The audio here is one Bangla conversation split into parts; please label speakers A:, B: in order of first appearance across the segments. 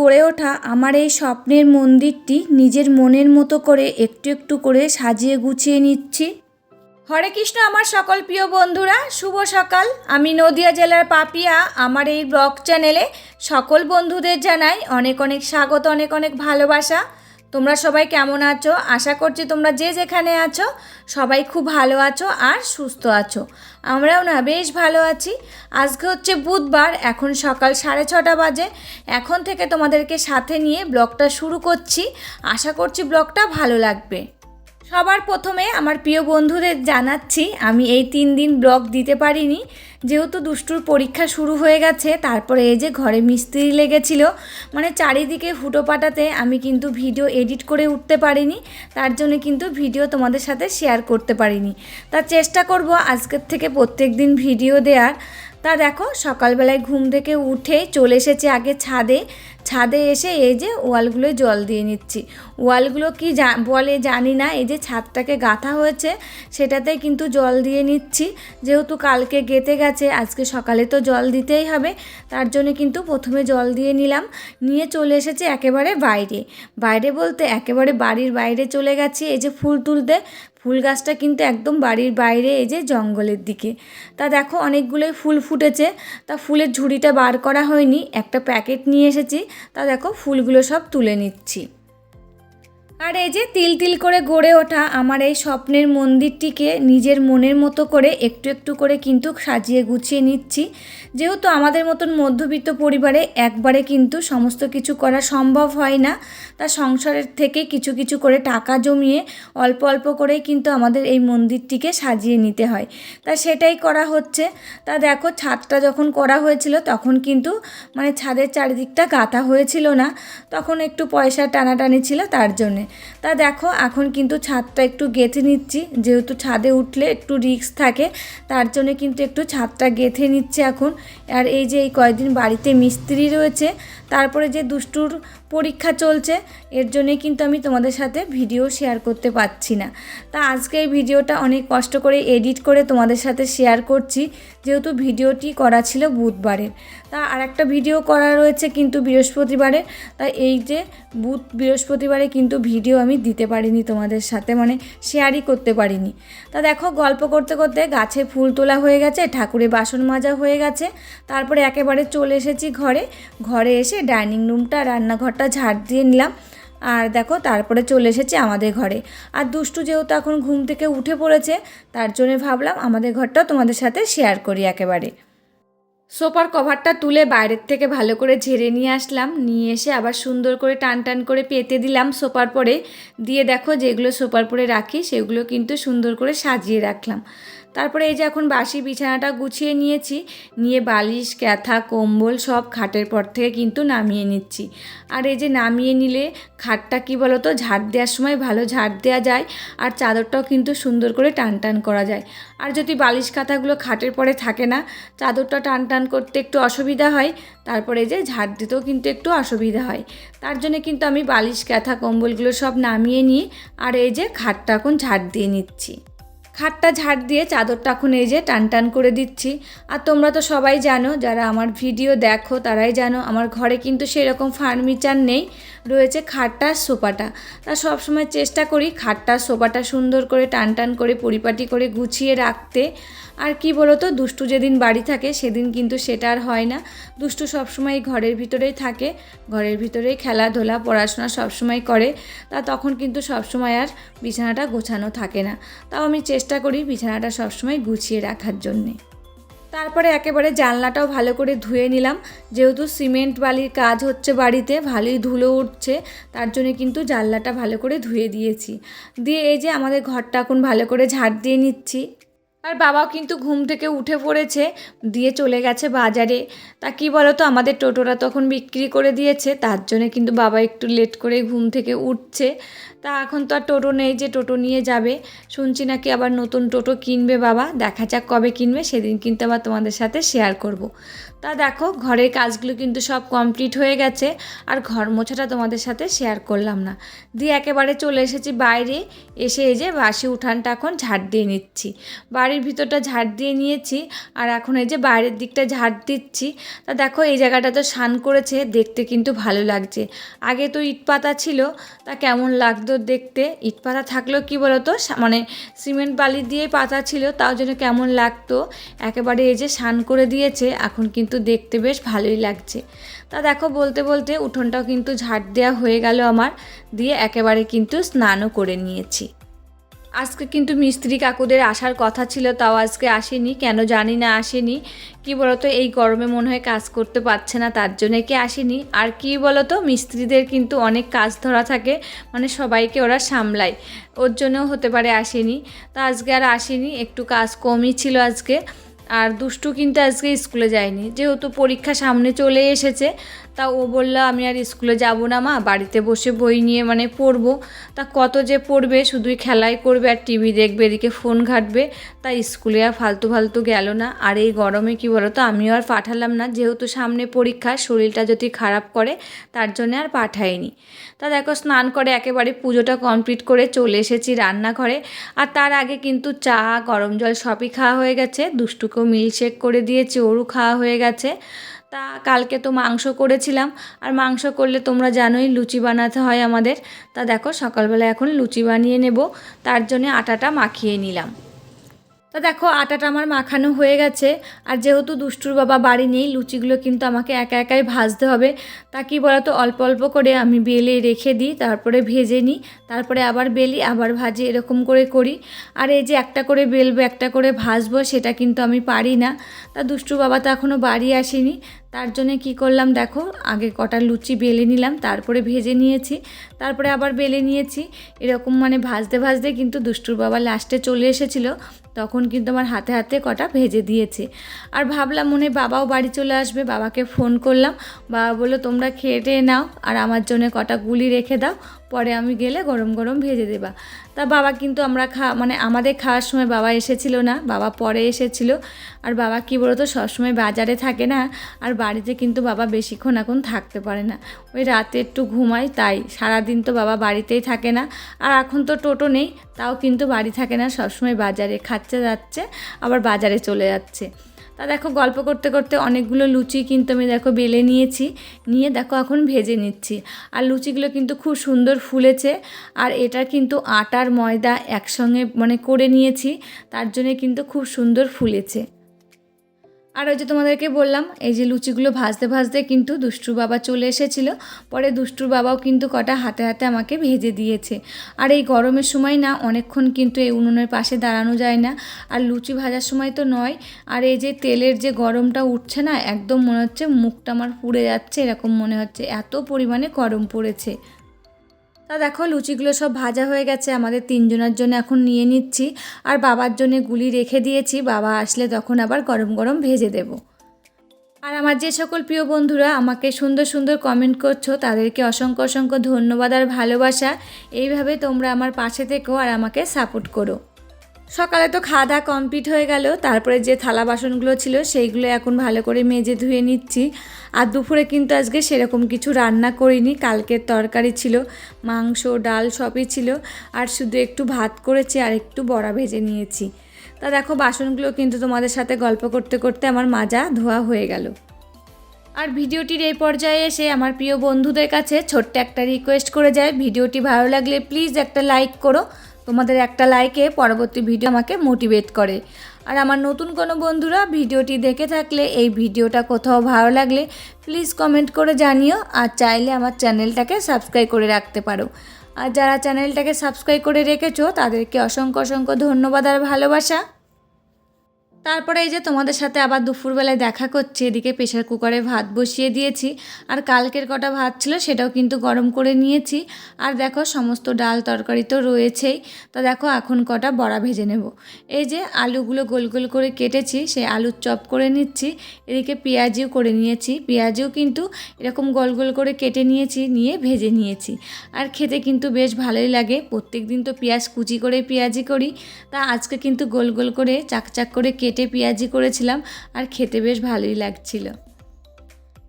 A: গড়ে ওঠা আমার এই স্বপ্নের মন্দিরটি নিজের মনের মতো করে একটু একটু করে সাজিয়ে গুছিয়ে নিচ্ছি। হরে কৃষ্ণ, আমার সকল প্রিয় বন্ধুরা, শুভ সকাল। আমি নদিয়া জেলার পাপিয়া। আমার এই ব্লগ চ্যানেলে সকল বন্ধুদের জানাই অনেক অনেক স্বাগত, অনেক অনেক ভালোবাসা। তোমরা সবাই কেমন আছো? আশা করছি তোমরা যে যেখানে আছো, সবাই খুব ভালো আছো আর সুস্থ আছো। আমরাও না বেশ ভালো আছি। আজকে হচ্ছে বুধবার, এখন সকাল সাড়ে ছটা বাজে। এখন থেকে তোমাদেরকে সাথে নিয়ে ব্লগটা শুরু করছি। আশা করছি ব্লগটা ভালো লাগবে। সবার প্রথমে আমার প্রিয় বন্ধুদের জানাচ্ছি, আমি এই তিন দিন ব্লগ দিতে পারিনি। যেহেতু দুষ্টুর পরীক্ষা শুরু হয়ে গেছে, তারপরে এই যে ঘরে মিস্ত্রি লেগেছিল মানে চারিদিকে ফুটো পাটাতে আমি কিন্তু ভিডিও এডিট করে উঠতে পারিনি, তার জন্য কিন্তু ভিডিও তোমাদের সাথে শেয়ার করতে পারিনি। তা চেষ্টা করব আজকের থেকে প্রত্যেক দিন ভিডিও দেওয়ার তা দেখো, সকালবেলায় ঘুম থেকে উঠে চলে এসেছে আগে ছাদে ছাদে এসে এই যে ওয়ালগুলোয় জল দিয়ে নিচ্ছি। ওয়ালগুলো কি বলে জানি না, এই যে ছাদটাকে গাঁথা হয়েছে, সেটাতেই কিন্তু জল দিয়ে নিচ্ছি। যেহেতু কালকে গেতে গেছে, আজকে সকালে তো জল দিতেই হবে, তার জন্য কিন্তু প্রথমে জল দিয়ে নিলাম। নিয়ে চলে এসেছি একেবারে বাইরে। বাইরে বলতে একেবারে বাড়ির বাইরে চলে গেছি, এই যে ফুল তুলতে। ফুল গাছটা কিন্তু একদম বাড়ির বাইরে, এই যে জঙ্গলের দিকে। তা দেখো অনেকগুলোই ফুল ফুটেছে। তা ফুলের ঝুড়িটা বার করা হয়নি, একটা প্যাকেট নিয়ে এসেছি। তা দেখো ফুলগুলো সব তুলে নিচ্ছি। আর এই যে তিল তিল করে গড়ে ওঠা আমার এই স্বপ্নের মন্দিরটিকে নিজের মনের মতো করে একটু একটু করে কিন্তু সাজিয়ে গুছিয়ে নিচ্ছি। যেহেতু আমাদের মতন মধ্যবিত্ত পরিবারে একবারে কিন্তু সমস্ত কিছু করা সম্ভব হয় না, তা সংসারের থেকে কিছু কিছু করে টাকা জমিয়ে অল্প অল্প করেই কিন্তু আমাদের এই মন্দিরটিকে সাজিয়ে নিতে হয়। তা সেটাই করা হচ্ছে। তা দেখো ছাদটা যখন করা হয়েছিল তখন কিন্তু মানে ছাদের চারিদিকটা গাঁথা হয়েছিল না, তখন একটু পয়সা টানাটানি ছিল তার জন্যে। তা দেখো, এখন কিন্তু ছাদটা একটু গেঁথে নিচ্ছি। যেহেতু ছাদে উঠলে একটু রিস্ক থাকে, তার জন্য কিন্তু একটু ছাদটা গেঁথে নিচ্ছে এখন। আর এই যে এই কয়েকদিন বাড়িতে মিস্ত্রি রয়েছে, তারপরে যে দুষ্টুর পরীক্ষা চলছে, এর জন্যই কিন্তু আমি তোমাদের সাথে ভিডিও শেয়ার করতে পারছি না। তা আজকে এই ভিডিওটা অনেক কষ্ট করে এডিট করে তোমাদের সাথে শেয়ার করছি, যেহেতু ভিডিওটি করা ছিল বুধবারের তা আর একটা ভিডিও করা রয়েছে কিন্তু বৃহস্পতিবারে, তা এই যে বুধ, বৃহস্পতিবারে কিন্তু ভিডিও আমি দিতে পারিনি তোমাদের সাথে মানে শেয়ারই করতে পারিনি। তা দেখো, গল্প করতে করতে গাছে ফুল তোলা হয়ে গেছে, ঠাকুরে বাসন মাজা হয়ে গেছে, তারপরে একেবারে চলে এসেছি ঘরে। ঘরে এসে ডাইনিং রুমটা রান্নাঘরটা ঝাড় দিয়ে নিলাম। আর দেখো, তারপরে চলে এসেছে আমাদের ঘরে। আর দুষ্টু যেহেতু এখন ঘুম থেকে উঠে পড়েছে, তার জন্য ভাবলাম আমাদের ঘরটা তোমাদের সাথে শেয়ার করি একেবারে। সোফার কভারটা তুলে বাইরের থেকে ভালো করে ঝেড়ে নিয়ে আসলাম। নিয়ে এসে আবার সুন্দর করে টান টান করে পেতে দিলাম সোপার পরে। দিয়ে দেখো যেগুলো সোপার পরে রাখি, সেগুলো কিন্তু সুন্দর করে সাজিয়ে রাখলাম। তারপরে এই যে এখন বাসি বিছানাটা গুছিয়ে নিয়েছি। নিয়ে বালিশ, ক্যাথা, কম্বল সব খাটের পর থেকে কিন্তু নামিয়ে নিচ্ছি। আর এই যে নামিয়ে নিলে খাটটা কি বলো তো ঝাড় দেওয়ার সময় ভালো ঝাড় দেওয়া যায় আর চাদরটাও কিন্তু সুন্দর করে টান টান করা যায়। আর যদি বালিশ কাঁথাগুলো খাটের পরে থাকে না, চাদরটা টান টান করতে একটু অসুবিধা হয়, তারপরে যে ঝাড় দিতেও কিন্তু একটু অসুবিধা হয়। তার জন্য কিন্তু আমি বালিশ, ক্যাথা, কম্বলগুলো সব নামিয়ে নিয়ে আর এই যে খাটটা এখন ঝাড় দিয়ে নিচ্ছি। খাটটা ঝাড় দিয়ে চাদরটা এখন এই যে টান টান করে দিচ্ছি। আর তোমরা তো সবাই জানো, যারা আমার ভিডিও দেখো তারাই জানো, আমার ঘরে কিন্তু সেরকম ফার্নিচার নেই, রয়েছে খাটটা সোফাটা। তা সবসময় চেষ্টা করি খাটটা সোফাটা সুন্দর করে টান টান করে পরিপাটি করে গুছিয়ে রাখতে। আর কি বলো তো দুষ্টু যেদিন বাড়ি থাকে সেদিন কিন্তু সেটা আর হয় না। দুষ্টু সবসময় ঘরের ভিতরেই থাকে, ঘরের ভিতরেই খেলাধুলা, পড়াশোনা সবসময় করে। তা তখন কিন্তু সবসময় আর বিছানাটা গোছানো থাকে না। তাও আমি চেষ্টা করি বিছানাটা সবসময় গুছিয়ে রাখার জন্যে। তারপরে একেবারে জানলাটাও ভালো করে ধুয়ে নিলাম। যেহেতু সিমেন্ট বালির কাজ হচ্ছে বাড়িতে, ভালোই ধুলো উঠছে, তার জন্য কিন্তু জানলাটা ভালো করে ধুয়ে দিয়েছি। দিয়ে এই যে আমাদের ঘরটা এখন ভালো করে ঝাড় দিয়ে নিচ্ছি। আর বাবাও কিন্তু ঘুম থেকে উঠে পড়েছে, দিয়ে চলে গেছে বাজারে। তা কি বলো তো আমাদের টোটোরা তখন বিক্রি করে দিয়েছে, তার জন্য কিন্তু বাবা একটু লেট করে ঘুম থেকে উঠছে। তা এখন তো আর টোটো নেই যে টোটো নিয়ে যাবে। শুনছি নাকি আবার নতুন টোটো কিনবে বাবা, দেখা যাক কবে কিনবে, সেদিন কিন্তু আবার তোমাদের সাথে শেয়ার করব। তা দেখো, ঘরের কাজগুলো কিন্তু সব কমপ্লিট হয়ে গেছে, আর ঘর মোছাটা তোমাদের সাথে শেয়ার করলাম না। দিয়ে একেবারে চলে এসেছি বাইরে, এসে এই যে বাসি উঠানটা এখন ঝাড় দিয়ে নিচ্ছি। বাড়ি বাড়ির ভিতরটা ঝাড় দিয়ে নিয়েছি আর এখন এই যে বাইরের দিকটা ঝাড় দিচ্ছি, তা দেখো এই জায়গাটা তো স্নান করেছে, দেখতে কিন্তু ভালো লাগছে। আগে তো ইট পাতা ছিল, তা কেমন লাগতো দেখতে? ইট পাতা থাকলেও কি বলতো? মানে সিমেন্ট বালি দিয়ে পাতা ছিল, তাও যেন কেমন লাগতো? একেবারে এই যে স্নান করে দিয়েছে, এখন কিন্তু দেখতে বেশ ভালোই লাগছে। তা দেখো বলতে বলতে উঠোনটাও কিন্তু ঝাড় দেওয়া হয়ে গেল আমার, দিয়ে একেবারে কিন্তু স্নানও করে নিয়েছি। আজকে কিন্তু মিস্ত্রি কাকুদের আসার কথা ছিল, তাও আজকে আসেনি। কেন জানি না আসেনি। কি বলতো, এই গরমে মনে হয় কাজ করতে পারছে না, তার জন্য কি আসেনি। আর কি বলতো, মিস্ত্রিদের কিন্তু অনেক কাজ ধরা থাকে মানে সবাইকে ওরা সামলায়। ওর জন্যও হতে পারে আসেনি। তা আজকে আর আসেনি, একটু কাজ কমই ছিল আজকে। আর দুষ্টু কিন্তু আজকে স্কুলে যায়নি। যেহেতু পরীক্ষা সামনে চলে এসেছে তা ও বলল, আমি আর স্কুলে যাব না মা, বাড়িতে বসে বই নিয়ে মানে পড়ব। তা কত যে পড়বে, শুধুই খেলাই করবে আর টিভি দেখবে, এদিকে ফোন ঘাটবে, তা স্কুলে আর ফালতু ফালতু গেল না। আর এই গরমে কি বলো তো আমিও আর পাঠালাম না, যেহেতু সামনে পরীক্ষা, শরীরটা যদি খারাপ করে, তার জন্য আর পাঠাইনি। তা দেখো, স্নান করে একেবারে পুজোটা কমপ্লিট করে চলে এসেছি রান্নাঘরে। আর তার আগে কিন্তু চা, গরম জল সবই খাওয়া হয়ে গেছে। দুষ্টুকেও মিল্কশেক করে দিয়েছি, ওরও খাওয়া হয়ে গেছে। তা কালকে তো মাংস করেছিলাম। আর মাংস করলে তোমরা জানোই লুচি বানাতে হয় আমাদের। তা দেখো সকালবেলা এখন লুচি বানিয়ে নেব। তার জন্য আটাটা মাখিয়ে নিলাম। তা দেখো আটাটা আমার মাখানো হয়ে গেছে। আর যেহেতু দুষ্টুর বাবা বাড়ি নেই, লুচিগুলো কিন্তু আমাকে একা একাই ভাজতে হবে। তা কি বলতো, অল্প অল্প করে আমি বেলে রেখে দিই, তারপরে ভেজে নিই, তারপরে আবার বেলি, আবার ভাজি, এরকম করে করি। আর এই যে একটা করে বেলবো, একটা করে ভাজবো, সেটা কিন্তু আমি পারি না। তা দুষ্টু বাবা তো এখনও বাড়ি আসেনি। তার জন্য কি করলাম দেখো, আগে কটা লুচি বেলে নিলাম, তারপরে ভেজে নিয়েছি, তারপরে আবার বেলে নিয়েছি। এরকম মানে ভাজতে ভাজতে কিন্তু দুষ্টুর বাবা লাস্টে চলে এসেছিল, তখন কিন্তু আমার হাতে হাতে কটা ভেজে দিয়েছে। আর ভাবলাম মনে বাবাও বাড়ি চলে আসবে, বাবাকে ফোন করলাম, বাবা বলল, তোমরা খেয়ে টেয়ে নাও, আর আমার জন্য কটা গুলি রেখে দাও পরে আমি গেলে গরম গরম ভেজে দেবা। তা বাবা কিন্তু আমরা খা মানে আমাদের খাওয়ার সময় বাবা এসেছিল না, বাবা পরে এসেছিল। আর বাবা কি বলতো, সবসময় বাজারে থাকে না, আর বাড়িতে কিন্তু বাবা বেশিক্ষণ এখন থাকতে পারে না। ওই রাতে একটু ঘুমায়, তাই সারাদিন তো বাবা বাড়িতেই থাকে না। আর এখন তো টোটো নেই, তাও কিন্তু বাড়ি থাকে না, সবসময় বাজারে খাচ্ছে যাচ্ছে, আবার বাজারে চলে যাচ্ছে। তা দেখো, গল্প করতে করতে অনেকগুলো লুচি কিন্তু আমি দেখো বেলে নিয়েছি, নিয়ে দেখো এখন ভেজে নিচ্ছি। আর লুচিগুলো কিন্তু খুব সুন্দর ফুলেছে, আর এটা কিন্তু আটার ময়দা একসঙ্গে মানে করে নিয়েছি, তার জন্যে কিন্তু খুব সুন্দর ফুলেছে। আর ওই যে তোমাদেরকে বললাম, এই যে লুচিগুলো ভাজতে ভাজতে কিন্তু দুষ্টুর বাবা চলে এসেছিল। পরে দুষ্টুর বাবাও কিন্তু কটা হাতে হাতে আমাকে ভেজে দিয়েছে। আর এই গরমের সময় না, অনেকক্ষণ কিন্তু এই উনুনের পাশে দাঁড়ানো যায় না। আর লুচি ভাজার সময় তো নয়, আর এই যে তেলের যে গরমটা উঠছে না, একদম মনে হচ্ছে মুখটা আমার পুড়ে যাচ্ছে, এরকম মনে হচ্ছে। এত পরিমাণে গরম পড়েছে। তা দেখো, লুচিগুলো সব ভাজা হয়ে গেছে, আমাদের তিনজনের জন্য এখন নিয়ে নিচ্ছি। আর বাবার জন্য গুলি রেখে দিয়েছি, বাবা আসলে তখন আবার গরম গরম ভেজে দেব। আর আমার যে সকল প্রিয় বন্ধুরা আমাকে সুন্দর সুন্দর কমেন্ট করছ, তাদেরকে অসংখ্য অসংখ্য ধন্যবাদ আর ভালোবাসা। এইভাবে তোমরা আমার পাশে থেকো আর আমাকে সাপোর্ট করো। সকালে তো খাওয়া দাওয়া কমপ্লিট হয়ে গেল, তারপরে যে থালা বাসনগুলো ছিল সেইগুলো এখন ভালো করে মেজে ধুয়ে নিচ্ছি। আর দুপুরে কিন্তু আজকে সেরকম কিছু রান্না করিনি, কালকের তরকারি ছিল, মাংস, ডাল সবই ছিল, আর শুধু একটু ভাত করেছি আর একটু বড়া ভেজে নিয়েছি। তা দেখো বাসনগুলো কিন্তু তোমাদের সাথে গল্প করতে করতে আমার মাজা ধোয়া হয়ে গেল। আর ভিডিওটির এই পর্যায়ে এসে আমার প্রিয় বন্ধুদের কাছে ছোট্ট একটা রিকোয়েস্ট করে যায় ভিডিওটি ভালো লাগলে প্লিজ একটা লাইক করো তোমাদের একটা লাইকে পরবর্তী ভিডিও আমাকে মোটিভেট করে। আর আমার নতুন কোনো বন্ধুরা ভিডিওটি দেখে থাকলে, এই ভিডিওটা কোথাও ভালো লাগলে প্লিজ কমেন্ট করে জানিও আর চাইলে আমার চ্যানেলটাকে সাবস্ক্রাইব করে রাখতে পারো। আর যারা চ্যানেলটাকে সাবস্ক্রাইব করে রেখেছো, তাদেরকে অসংখ্য অসংখ্য ধন্যবাদ আর ভালোবাসা। তারপরে এই যে তোমাদের সাথে আবার দুপুরবেলায় দেখা করছি, এদিকে প্রেশার কুকারে ভাত বসিয়ে দিয়েছি। আর কালকের কটা ভাত ছিল সেটাও কিন্তু গরম করে নিয়েছি। আর দেখো সমস্ত ডাল তরকারি তো রয়েছেই। তা দেখো এখন কটা বড়া ভেজে নেব। এই যে আলুগুলো গোল গোল করে কেটেছি, সেই আলুর চপ করে নিচ্ছি। এদিকে পেঁয়াজিও করে নিয়েছি। পেঁয়াজিও কিন্তু এরকম গোল গোল করে কেটে নিয়েছি, নিয়ে ভেজে নিয়েছি। আর খেতে কিন্তু বেশ ভালোই লাগে। প্রত্যেক দিন তো পেঁয়াজ কুচি করে পেঁয়াজি করি। তা আজকে কিন্তু গোল গোল করে চাক চাক করে কেটে পেঁয়াজি করেছিলাম আর খেতে বেশ ভালোই লাগছিল।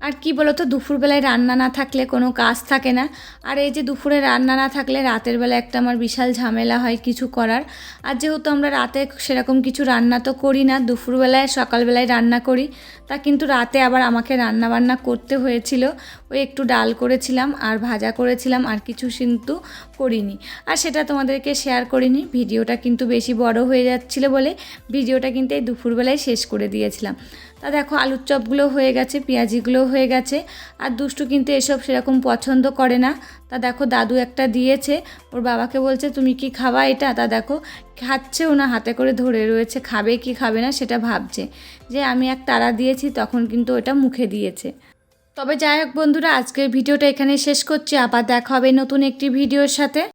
A: আর কি বলো তো দুপুরবেলায় রান্না না থাকলে কোনো কাজ থাকে না। আর এই যে দুপুরে রান্না না থাকলে রাতের বেলা একটা আমার বিশাল ঝামেলা হয় কিছু করার। আর যেহেতু আমরা রাতে সেরকম কিছু রান্না তো করি না, দুপুরবেলায়, সকালবেলায় রান্না করি, তা কিন্তু রাতে আবার আমাকে রান্না বান্না করতে হয়েছিল। ওই একটু ডাল করেছিলাম, আর ভাজা করেছিলাম, আর কিছু কিন্তু করিনি। আর সেটা তোমাদেরকে শেয়ার করিনি, ভিডিওটা কিন্তু বেশি বড় হয়ে যাচ্ছিল বলে ভিডিওটা কিন্তু এই দুপুরবেলায় শেষ করে দিয়েছিলাম। তা দেখো, আলুর চপগুলো হয়ে গেছে পেঁয়াজিগুলো হয়ে গেছে। আর দুষ্টু কিন্তু এসব সেরকম পছন্দ করে না। তা দেখো, দাদু একটা দিয়েছে, ওর বাবাকে বলছে, তুমি কি খাবা এটা? তা দেখো, খাচ্ছেও না, হাতে করে ধরে রয়েছে, খাবে কি খাবে না সেটা ভাবছে। যে আমি এক তারা দিয়েছি, তখন কিন্তু ওটা মুখে দিয়েছে। তবে যাই হোক বন্ধুরা, আজকের ভিডিওটা এখানে শেষ করছি। আবার দেখা হবে নতুন একটি ভিডিওর সাথে।